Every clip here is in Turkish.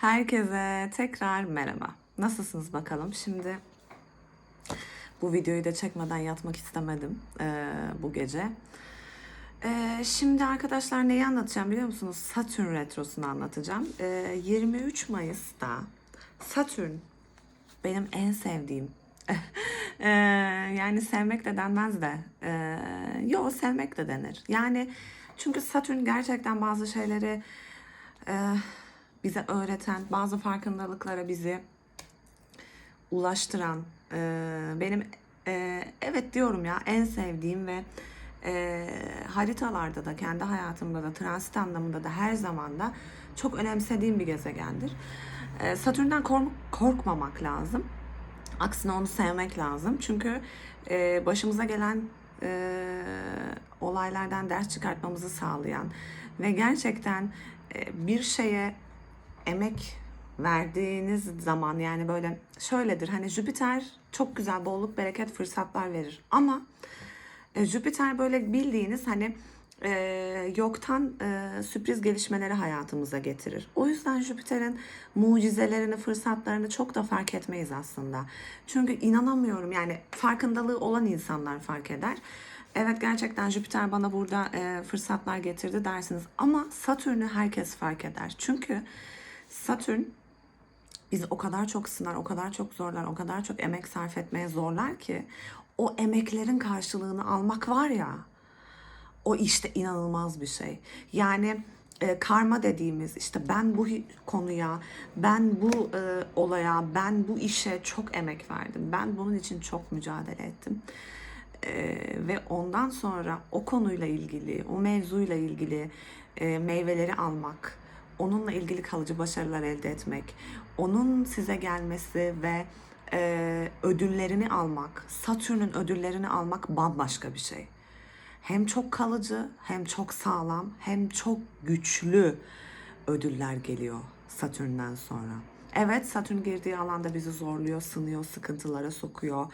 Herkese tekrar merhaba. Nasılsınız bakalım? Şimdi bu videoyu da çekmeden yatmak istemedim eee, bu gece. Eee, şimdi arkadaşlar neyi anlatacağım biliyor musunuz? Satürn retrosunu anlatacağım. Eee, 23 Mayıs'ta Satürn benim en sevdiğim. Eee, yani sevmek de denmez de. Eee yo sevmek de denir. Yani çünkü Satürn gerçekten bazı şeyleri eee, bize öğreten, bazı farkındalıklara bizi ulaştıran, eee, benim eee, evet diyorum ya en sevdiğim ve eee, haritalarda da kendi hayatımda da transit anlamında da her zaman da çok önemsediğim bir gezegendir. Eee, Satürn'den kork- korkmamak lazım. Aksine onu sevmek lazım. Çünkü e, başımıza gelen e, olaylardan ders çıkartmamızı sağlayan ve gerçekten e, bir şeye emek verdiğiniz zaman yani böyle şöyledir hani Jüpiter çok güzel bolluk bereket fırsatlar verir ama e, Jüpiter böyle bildiğiniz hani e, yoktan e, sürpriz gelişmeleri hayatımıza getirir. O yüzden Jüpiter'in mucizelerini, fırsatlarını çok da fark etmeyiz aslında. Çünkü inanamıyorum yani farkındalığı olan insanlar fark eder. Evet gerçekten Jüpiter bana burada e, fırsatlar getirdi dersiniz ama Satürn'ü herkes fark eder. Çünkü Satürn bizi o kadar çok sınar, o kadar çok zorlar, o kadar çok emek sarf etmeye zorlar ki o emeklerin karşılığını almak var ya o işte inanılmaz bir şey. Yani e, karma dediğimiz işte ben bu konuya, ben bu e, olaya, ben bu işe çok emek verdim. Ben bunun için çok mücadele ettim. E, ve ondan sonra o konuyla ilgili, o mevzuyla ilgili e, meyveleri almak, onunla ilgili kalıcı başarılar elde etmek, onun size gelmesi ve e, ödüllerini almak, Satürn'ün ödüllerini almak bambaşka bir şey hem çok kalıcı, hem çok sağlam, hem çok güçlü ödüller geliyor Satürn'den sonra. Evet Satürn girdiği alanda bizi zorluyor, sınıyor, sıkıntılara sokuyor,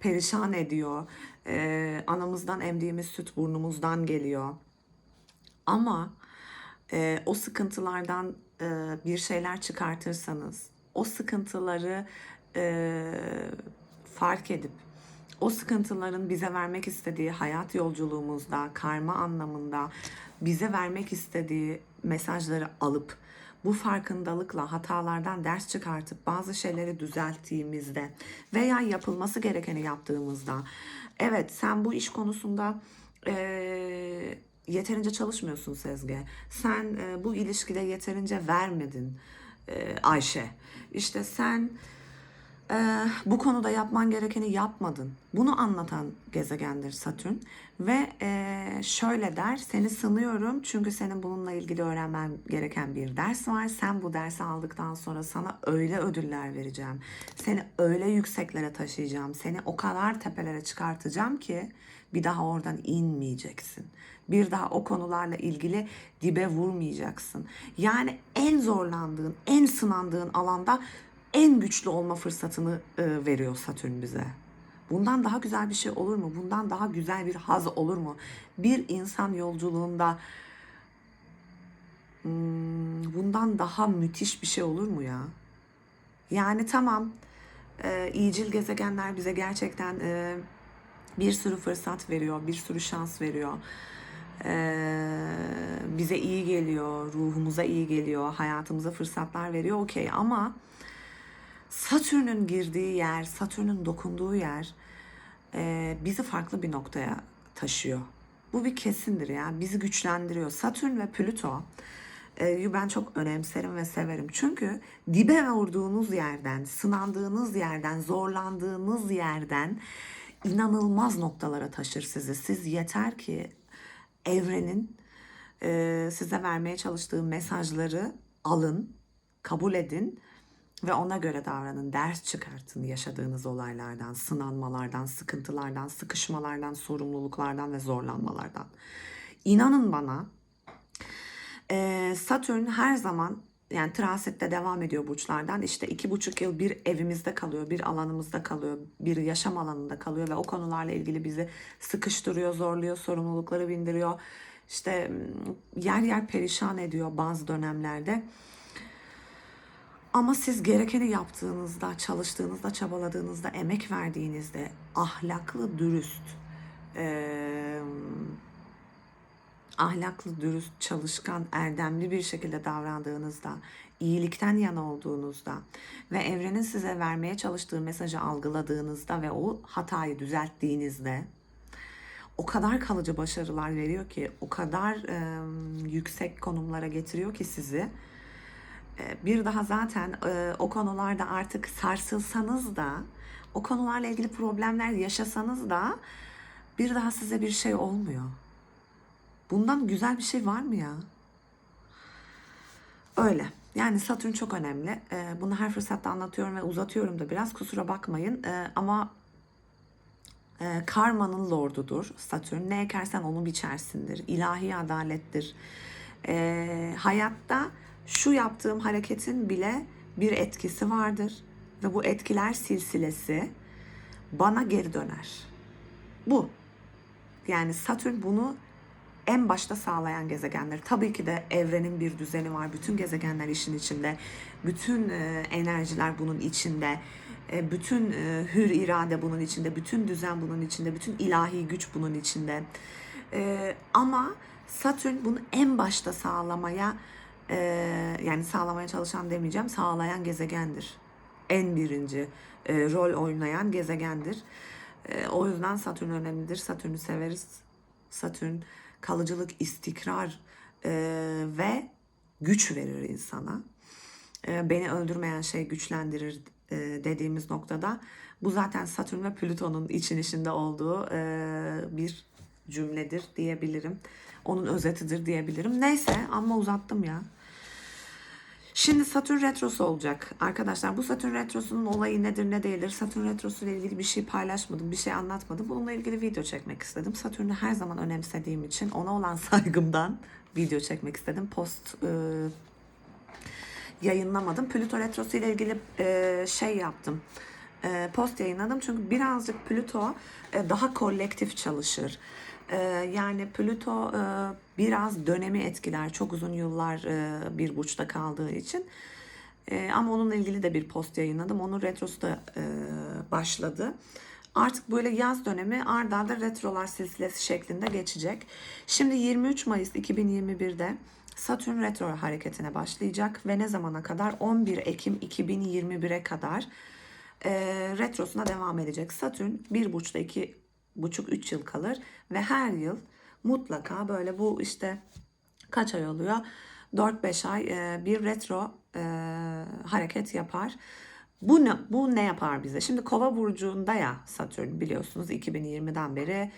perişan ediyor. Ee, anamızdan emdiğimiz süt burnumuzdan geliyor. Ama e, o sıkıntılardan e, bir şeyler çıkartırsanız, o sıkıntıları e, fark edip, o sıkıntıların bize vermek istediği hayat yolculuğumuzda, karma anlamında bize vermek istediği mesajları alıp, bu farkındalıkla hatalardan ders çıkartıp bazı şeyleri düzelttiğimizde veya yapılması gerekeni yaptığımızda, evet sen bu iş konusunda eee yeterince çalışmıyorsun Sezge. Sen e, bu ilişkide yeterince vermedin e, Ayşe. İşte sen e, bu konuda yapman gerekeni yapmadın. Bunu anlatan gezegendir Satürn. Ve e, şöyle der, seni sınıyorum çünkü senin bununla ilgili öğrenmen gereken bir ders var. Sen bu dersi aldıktan sonra sana öyle ödüller vereceğim. Seni öyle yükseklere taşıyacağım. Seni o kadar tepelere çıkartacağım ki bir daha oradan inmeyeceksin. Bir daha o konularla ilgili dibe vurmayacaksın. Yani en zorlandığın, en sınandığın alanda en güçlü olma fırsatını e, veriyor Satürn bize. Bundan daha güzel bir şey olur mu? Bundan daha güzel bir haz olur mu? Bir insan yolculuğunda hmm, bundan daha müthiş bir şey olur mu ya? Yani tamam, e, iyicil gezegenler bize gerçekten e, bir sürü fırsat veriyor, bir sürü şans veriyor. Ee, bize iyi geliyor, ruhumuza iyi geliyor, hayatımıza fırsatlar veriyor okey ama Satürn'ün girdiği yer, Satürn'ün dokunduğu yer e, bizi farklı bir noktaya taşıyor. Bu bir kesindir ya, bizi güçlendiriyor. Satürn ve Plüto e, ben çok önemserim ve severim. Çünkü dibe vurduğunuz yerden, sınandığınız yerden, zorlandığınız yerden inanılmaz noktalara taşır sizi. Siz yeter ki evrenin e, size vermeye çalıştığı mesajları alın, kabul edin ve ona göre davranın. Ders çıkartın yaşadığınız olaylardan, sınanmalardan, sıkıntılardan, sıkışmalardan, sorumluluklardan ve zorlanmalardan. İnanın bana ee, Satürn her zaman yani transitte devam ediyor burçlardan. İşte iki buçuk yıl bir evimizde kalıyor, bir alanımızda kalıyor, bir yaşam alanında kalıyor ve o konularla ilgili bizi sıkıştırıyor, zorluyor, sorumlulukları bindiriyor. İşte yer yer perişan ediyor bazı dönemlerde. Ama siz gerekeni yaptığınızda, çalıştığınızda, çabaladığınızda, emek verdiğinizde, ahlaklı, dürüst, eee, ahlaklı, dürüst, çalışkan, erdemli bir şekilde davrandığınızda, iyilikten yana olduğunuzda ve evrenin size vermeye çalıştığı mesajı algıladığınızda ve o hatayı düzelttiğinizde o kadar kalıcı başarılar veriyor ki, o kadar eee, yüksek konumlara getiriyor ki sizi. E, bir daha zaten e, o konularda artık sarsılsanız da o konularla ilgili problemler yaşasanız da bir daha size bir şey olmuyor. Bundan güzel bir şey var mı ya? Öyle. Yani Satürn çok önemli. E, Bunu her fırsatta anlatıyorum ve uzatıyorum da biraz kusura bakmayın. E, Ama e, karmanın lordudur Satürn. Ne ekersen onu biçersindir. İlahi adalettir. E, hayatta şu yaptığım hareketin bile bir etkisi vardır. Ve bu etkiler silsilesi bana geri döner. Bu. Yani Satürn bunu en başta sağlayan gezegenler. Tabii ki de evrenin bir düzeni var. Bütün gezegenler işin içinde. Bütün e, enerjiler bunun içinde. E, bütün e, hür irade bunun içinde. Bütün düzen bunun içinde. Bütün ilahi güç bunun içinde. Ama Satürn bunu en başta sağlamaya yani sağlamaya çalışan demeyeceğim. Sağlayan gezegendir. En birinci rol oynayan gezegendir. O yüzden Satürn önemlidir. Satürn'ü severiz. Satürn kalıcılık, istikrar e, ve güç verir insana. E, beni öldürmeyen şey güçlendirir e, dediğimiz noktada bu zaten Satürn ve Plüton'un için içinde olduğu e, bir cümledir diyebilirim. Onun özetidir diyebilirim. Neyse ama uzattım ya. Şimdi Satürn retrosu olacak arkadaşlar. Bu Satürn retrosunun olayı nedir ne değildir? Satürn retrosu ile ilgili bir şey paylaşmadım, bir şey anlatmadım. Bununla ilgili video çekmek istedim. Satürn'ü her zaman önemsediğim için ona olan saygımdan video çekmek istedim. Post e, yayınlamadım. Plüto retrosu ile ilgili e, şey yaptım. E, post yayınladım çünkü birazcık Plüto e, daha kolektif çalışır. E, yani Plüto e, biraz dönemi etkiler. Çok uzun yıllar e, bir burçta kaldığı için. E, ama onunla ilgili de bir post yayınladım. Onun retrosu da başladı. Artık böyle yaz dönemi ard arda retrolar silsilesi şeklinde geçecek. Şimdi 23 Mayıs 2021'de Satürn retro hareketine başlayacak ve ne zamana kadar? 11 Ekim 2021'e kadar e, retrosuna devam edecek. Satürn bir burçta iki buçuk üç yıl kalır ve her yıl mutlaka böyle bu işte kaç ay oluyor? 4-5 ay e, bir retro e, hareket yapar. Bu ne, bu ne yapar bize? Şimdi Kova burcunda ya Satürn biliyorsunuz 2020'den beri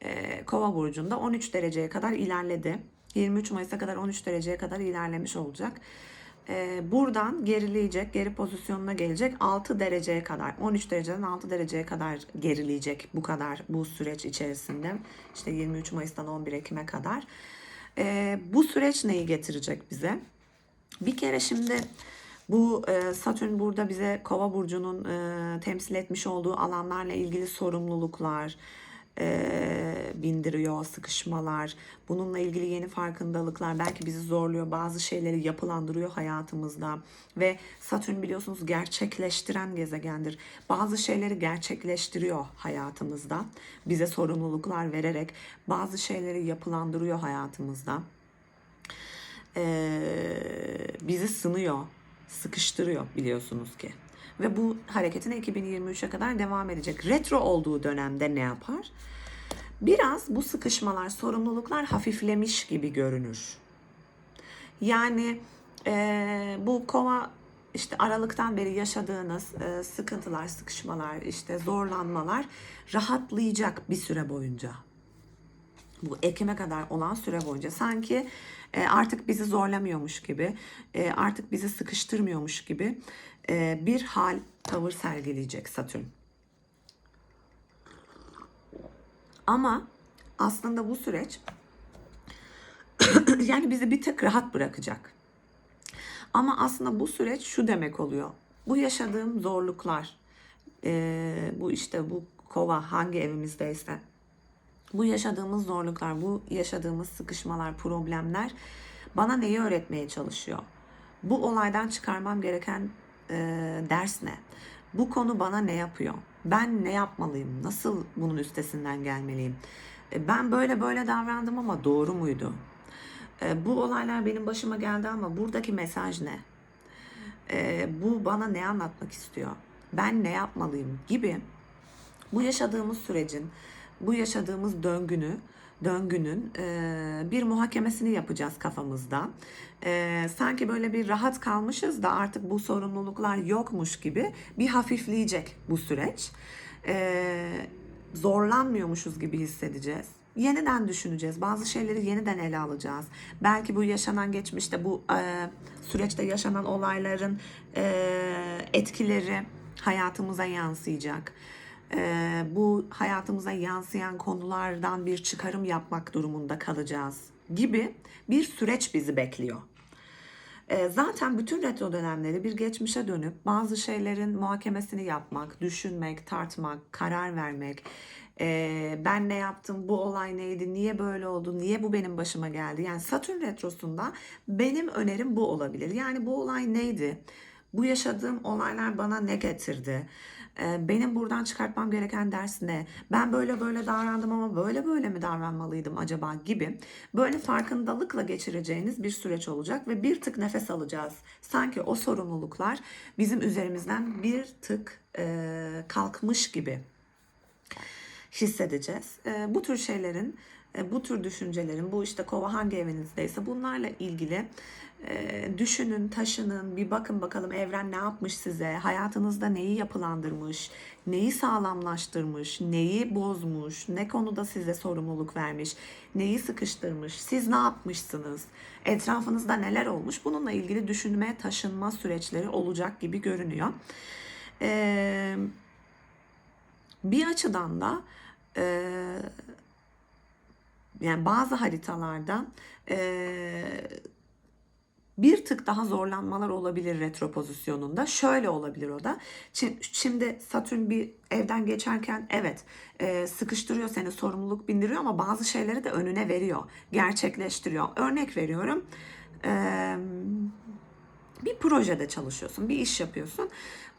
e, Kova burcunda 13 dereceye kadar ilerledi. 23 Mayıs'a kadar 13 dereceye kadar ilerlemiş olacak. E, buradan gerileyecek, geri pozisyonuna gelecek 6 dereceye kadar, 13 dereceden 6 dereceye kadar gerileyecek bu kadar bu süreç içerisinde. İşte 23 Mayıs'tan 11 Ekim'e kadar. E, bu süreç neyi getirecek bize? Bir kere şimdi bu e, Satürn burada bize Kova burcunun e, temsil etmiş olduğu alanlarla ilgili sorumluluklar e, bindiriyor, sıkışmalar, bununla ilgili yeni farkındalıklar belki bizi zorluyor, bazı şeyleri yapılandırıyor hayatımızda ve Satürn biliyorsunuz gerçekleştiren gezegendir. Bazı şeyleri gerçekleştiriyor hayatımızda, bize sorumluluklar vererek bazı şeyleri yapılandırıyor hayatımızda. Ee, bizi sınıyor, sıkıştırıyor biliyorsunuz ki. Ve bu hareketine 2023'e kadar devam edecek. Retro olduğu dönemde ne yapar? Biraz bu sıkışmalar, sorumluluklar hafiflemiş gibi görünür. Yani e, bu kova işte aralıktan beri yaşadığınız e, sıkıntılar, sıkışmalar, işte zorlanmalar rahatlayacak bir süre boyunca bu Ekim'e kadar olan süre boyunca sanki e, artık bizi zorlamıyormuş gibi, e, artık bizi sıkıştırmıyormuş gibi e, bir hal, tavır sergileyecek Satürn. Ama aslında bu süreç yani bizi bir tık rahat bırakacak. Ama aslında bu süreç şu demek oluyor. Bu yaşadığım zorluklar, e, bu işte bu kova hangi evimizdeyse bu yaşadığımız zorluklar, bu yaşadığımız sıkışmalar, problemler bana neyi öğretmeye çalışıyor? Bu olaydan çıkarmam gereken e, ders ne? Bu konu bana ne yapıyor? Ben ne yapmalıyım? Nasıl bunun üstesinden gelmeliyim? E, ben böyle böyle davrandım ama doğru muydu? E, bu olaylar benim başıma geldi ama buradaki mesaj ne? E, bu bana ne anlatmak istiyor? Ben ne yapmalıyım gibi bu yaşadığımız sürecin, bu yaşadığımız döngünü, döngünün e, bir muhakemesini yapacağız kafamızda. E, sanki böyle bir rahat kalmışız da artık bu sorumluluklar yokmuş gibi bir hafifleyecek bu süreç. E, zorlanmıyormuşuz gibi hissedeceğiz. Yeniden düşüneceğiz. Bazı şeyleri yeniden ele alacağız. Belki bu yaşanan geçmişte bu e, süreçte yaşanan olayların e, etkileri hayatımıza yansıyacak. E, bu hayatımıza yansıyan konulardan bir çıkarım yapmak durumunda kalacağız gibi bir süreç bizi bekliyor. E, Zaten bütün retro dönemleri bir geçmişe dönüp bazı şeylerin muhakemesini yapmak, düşünmek, tartmak, karar vermek. e, ben ne yaptım, bu olay neydi, niye böyle oldu, niye bu benim başıma geldi? Yani Satürn retrosunda benim önerim bu olabilir. Yani bu olay neydi? Bu yaşadığım olaylar bana ne getirdi? Benim buradan çıkartmam gereken ders ne? Ben böyle böyle davrandım ama böyle böyle mi davranmalıydım acaba gibi böyle farkındalıkla geçireceğiniz bir süreç olacak ve bir tık nefes alacağız. Sanki o sorumluluklar bizim üzerimizden bir tık kalkmış gibi hissedeceğiz. Bu tür şeylerin, bu tür düşüncelerin, bu işte kova hangi evinizdeyse bunlarla ilgili e, düşünün, taşının, bir bakın bakalım evren ne yapmış size, hayatınızda neyi yapılandırmış, neyi sağlamlaştırmış, neyi bozmuş, ne konuda size sorumluluk vermiş, neyi sıkıştırmış, siz ne yapmışsınız, etrafınızda neler olmuş bununla ilgili düşünme, taşınma süreçleri olacak gibi görünüyor. Eee bir açıdan da e, yani bazı haritalarda e, bir tık daha zorlanmalar olabilir retro pozisyonunda. Şöyle olabilir o da. Şimdi Satürn bir evden geçerken evet e, sıkıştırıyor seni, sorumluluk bindiriyor ama bazı şeyleri de önüne veriyor, gerçekleştiriyor. Örnek veriyorum. Eee bir projede çalışıyorsun, bir iş yapıyorsun.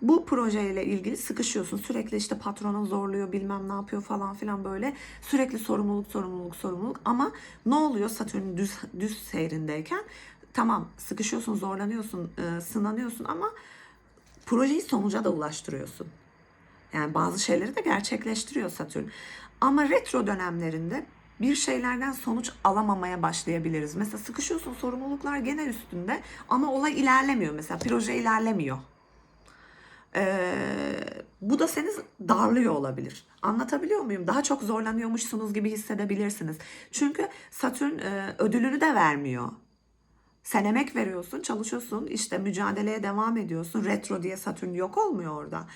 Bu projeyle ilgili sıkışıyorsun. Sürekli işte patronun zorluyor, bilmem ne yapıyor falan filan böyle. Sürekli sorumluluk, sorumluluk, sorumluluk. Ama ne oluyor Satürn düz, düz seyrindeyken? Tamam sıkışıyorsun, zorlanıyorsun, e, sınanıyorsun ama projeyi sonuca da ulaştırıyorsun. Yani bazı şeyleri de gerçekleştiriyor Satürn. Ama retro dönemlerinde bir şeylerden sonuç alamamaya başlayabiliriz. Mesela sıkışıyorsun sorumluluklar gene üstünde ama olay ilerlemiyor mesela proje ilerlemiyor. Ee, bu da seni darlıyor olabilir. Anlatabiliyor muyum? Daha çok zorlanıyormuşsunuz gibi hissedebilirsiniz. Çünkü Satürn e, ödülünü de vermiyor. Sen emek veriyorsun, çalışıyorsun, işte mücadeleye devam ediyorsun. Retro diye Satürn yok olmuyor orada.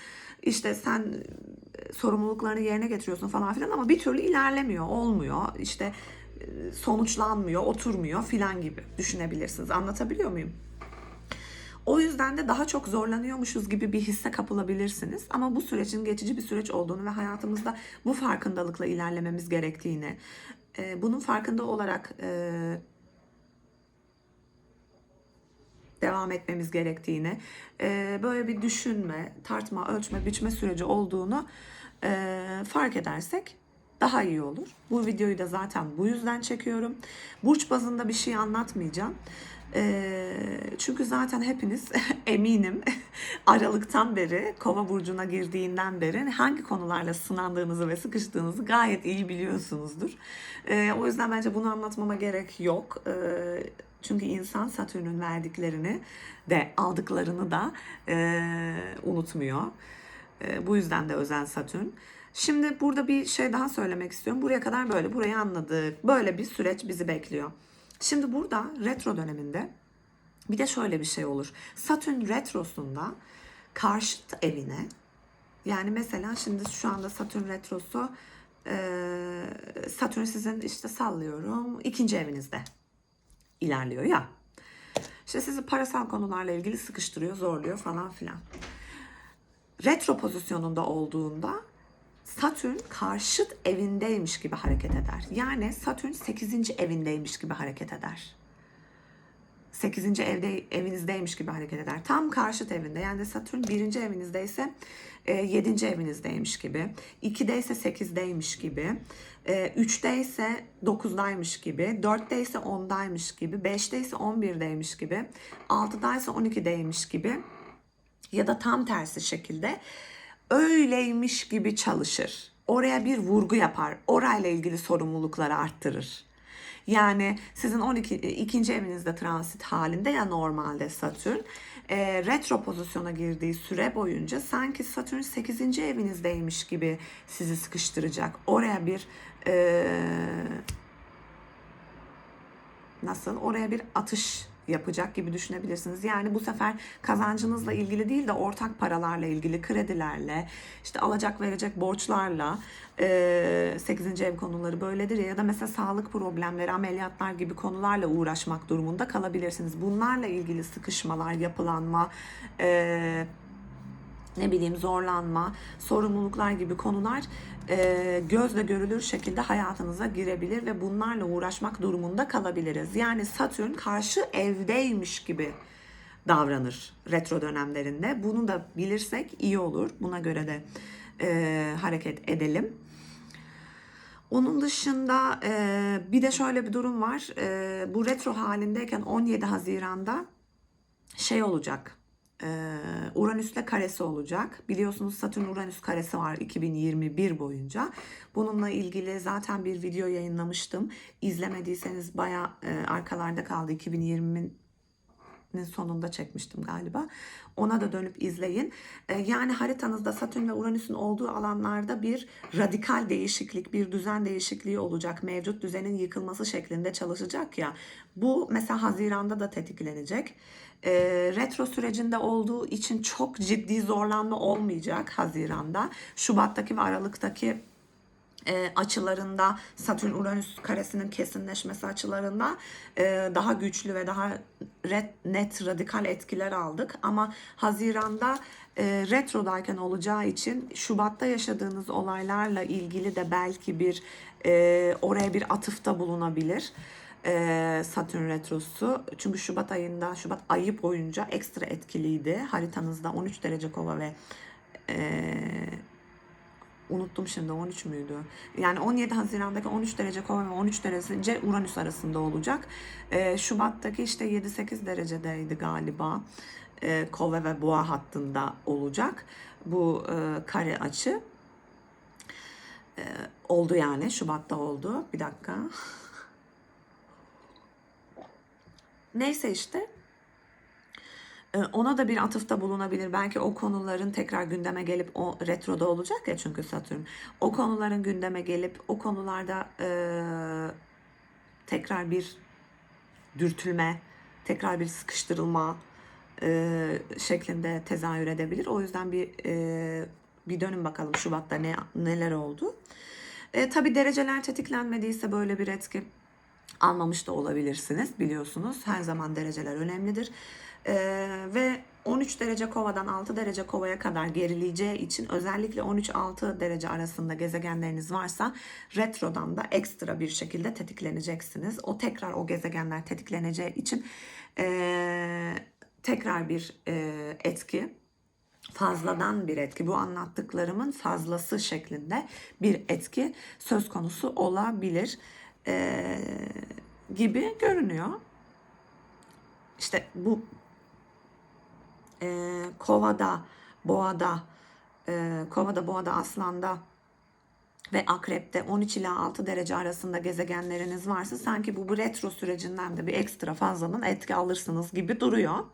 İşte sen e, sorumluluklarını yerine getiriyorsun falan filan ama bir türlü ilerlemiyor, olmuyor. İşte e, sonuçlanmıyor, oturmuyor filan gibi düşünebilirsiniz. Anlatabiliyor muyum? O yüzden de daha çok zorlanıyormuşuz gibi bir hisse kapılabilirsiniz. Ama bu sürecin geçici bir süreç olduğunu ve hayatımızda bu farkındalıkla ilerlememiz gerektiğini, e, bunun farkında olarak e, devam etmemiz gerektiğini, e, böyle bir düşünme, tartma, ölçme, biçme süreci olduğunu e, fark edersek daha iyi olur. Bu videoyu da zaten bu yüzden çekiyorum. Burç bazında bir şey anlatmayacağım. Çünkü zaten hepiniz eminim Aralıktan beri, Kova burcuna girdiğinden beri hangi konularla sınandığınızı ve sıkıştığınızı gayet iyi biliyorsunuzdur. E, o yüzden bence bunu anlatmama gerek yok. E, çünkü insan Satürn'ün verdiklerini de aldıklarını da e, unutmuyor. E, bu yüzden de özel Satürn. Şimdi burada bir şey daha söylemek istiyorum. Buraya kadar böyle, burayı anladık. Böyle bir süreç bizi bekliyor. Şimdi burada retro döneminde bir de şöyle bir şey olur. Satürn retrosunda karşıt evine yani mesela şimdi şu anda Satürn retrosu e, Satürn sizin işte sallıyorum ikinci evinizde ilerliyor ya. İşte sizi parasal konularla ilgili sıkıştırıyor, zorluyor falan filan. Retro pozisyonunda olduğunda Satürn karşıt evindeymiş gibi hareket eder. Yani Satürn 8. evindeymiş gibi hareket eder. 8. evde evinizdeymiş gibi hareket eder. Tam karşıt evinde yani Satürn 1. evinizdeyse 7. evinizdeymiş gibi. 2'de ise 8'deymiş gibi. 3'te ise 9'daymış gibi. 4'te ise 10'daymış gibi. 5'te ise 11'deymiş gibi. 6'da ise 12'deymiş gibi. Ya da tam tersi şekilde öyleymiş gibi çalışır. Oraya bir vurgu yapar. Orayla ilgili sorumlulukları arttırır. Yani sizin 12 ikinci evinizde transit halinde ya normalde Satürn e, retro pozisyona girdiği süre boyunca sanki Satürn 8. evinizdeymiş gibi sizi sıkıştıracak. Oraya bir e, nasıl oraya bir atış yapacak gibi düşünebilirsiniz. Yani bu sefer kazancınızla ilgili değil de ortak paralarla ilgili kredilerle, işte alacak verecek borçlarla, e, 8. ev konuları böyledir ya, da mesela sağlık problemleri, ameliyatlar gibi konularla uğraşmak durumunda kalabilirsiniz. Bunlarla ilgili sıkışmalar, yapılanma, e, ne bileyim zorlanma, sorumluluklar gibi konular e, gözle görülür şekilde hayatınıza girebilir ve bunlarla uğraşmak durumunda kalabiliriz. Yani Satürn karşı evdeymiş gibi davranır retro dönemlerinde. Bunu da bilirsek iyi olur. Buna göre de e, hareket edelim. Onun dışında e, bir de şöyle bir durum var. E, bu retro halindeyken 17 Haziran'da şey olacak. Ee, Uranüs'le karesi olacak. Biliyorsunuz Satürn Uranüs karesi var 2021 boyunca. Bununla ilgili zaten bir video yayınlamıştım. İzlemediyseniz baya e, arkalarda kaldı. 2020'nin sonunda çekmiştim galiba. Ona da dönüp izleyin. E, yani haritanızda Satürn ve Uranüs'ün olduğu alanlarda bir radikal değişiklik, bir düzen değişikliği olacak. Mevcut düzenin yıkılması şeklinde çalışacak ya. Bu mesela Haziran'da da tetiklenecek e, retro sürecinde olduğu için çok ciddi zorlanma olmayacak Haziran'da. Şubat'taki ve Aralık'taki e, açılarında Satürn Uranüs karesinin kesinleşmesi açılarında e, daha güçlü ve daha net radikal etkiler aldık. Ama Haziran'da e, retrodayken olacağı için Şubat'ta yaşadığınız olaylarla ilgili de belki bir e, oraya bir atıfta bulunabilir e, Satürn retrosu. Çünkü Şubat ayında, Şubat ayı boyunca ekstra etkiliydi. Haritanızda 13 derece kova ve e, unuttum şimdi 13 müydü? Yani 17 Haziran'daki 13 derece kova ve 13 derece Uranüs arasında olacak. E, Şubat'taki işte 7-8 derecedeydi galiba. E, kova ve boğa hattında olacak. Bu e, kare açı. E, oldu yani Şubat'ta oldu. Bir dakika. Neyse işte ona da bir atıfta bulunabilir. Belki o konuların tekrar gündeme gelip o retroda olacak ya çünkü Satürn. O konuların gündeme gelip o konularda e, tekrar bir dürtülme, tekrar bir sıkıştırılma e, şeklinde tezahür edebilir. O yüzden bir e, bir dönün bakalım Şubat'ta ne neler oldu. E, tabii dereceler tetiklenmediyse böyle bir etki almamış da olabilirsiniz biliyorsunuz. Her zaman dereceler önemlidir. Ee, ve 13 derece kovadan 6 derece kovaya kadar gerileyeceği için özellikle 13-6 derece arasında gezegenleriniz varsa retrodan da ekstra bir şekilde tetikleneceksiniz. O tekrar o gezegenler tetikleneceği için e, tekrar bir e, etki fazladan bir etki bu anlattıklarımın fazlası şeklinde bir etki söz konusu olabilir e, gibi görünüyor. İşte bu e, kovada, boğada, e, kovada, boğada, aslanda ve akrepte 13 ila 6 derece arasında gezegenleriniz varsa sanki bu, bu retro sürecinden de bir ekstra fazladan etki alırsınız gibi duruyor.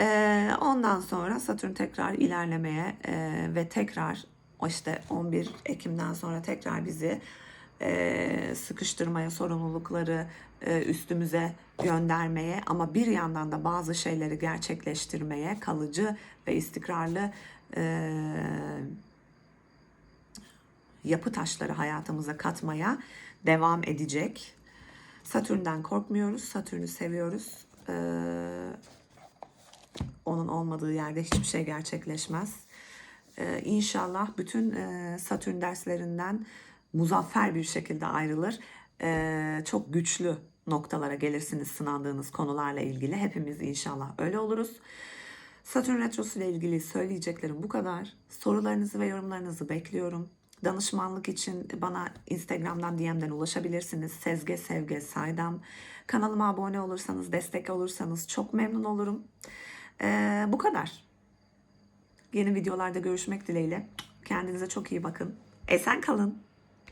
Ee, ondan sonra Satürn tekrar ilerlemeye e, ve tekrar işte 11 Ekim'den sonra tekrar bizi e, sıkıştırmaya, sorumlulukları e, üstümüze göndermeye ama bir yandan da bazı şeyleri gerçekleştirmeye, kalıcı ve istikrarlı e, yapı taşları hayatımıza katmaya devam edecek. Satürn'den korkmuyoruz, Satürn'ü seviyoruz. Ee, onun olmadığı yerde hiçbir şey gerçekleşmez. Ee, inşallah bütün e, Satürn derslerinden muzaffer bir şekilde ayrılır. Ee, çok güçlü noktalara gelirsiniz sınandığınız konularla ilgili. Hepimiz inşallah öyle oluruz. Satürn Retrosu ile ilgili söyleyeceklerim bu kadar. Sorularınızı ve yorumlarınızı bekliyorum. Danışmanlık için bana Instagram'dan DM'den ulaşabilirsiniz. Sezge Sevge Saydam. Kanalıma abone olursanız, destek olursanız çok memnun olurum. Ee, bu kadar. Yeni videolarda görüşmek dileğiyle. Kendinize çok iyi bakın. Esen kalın.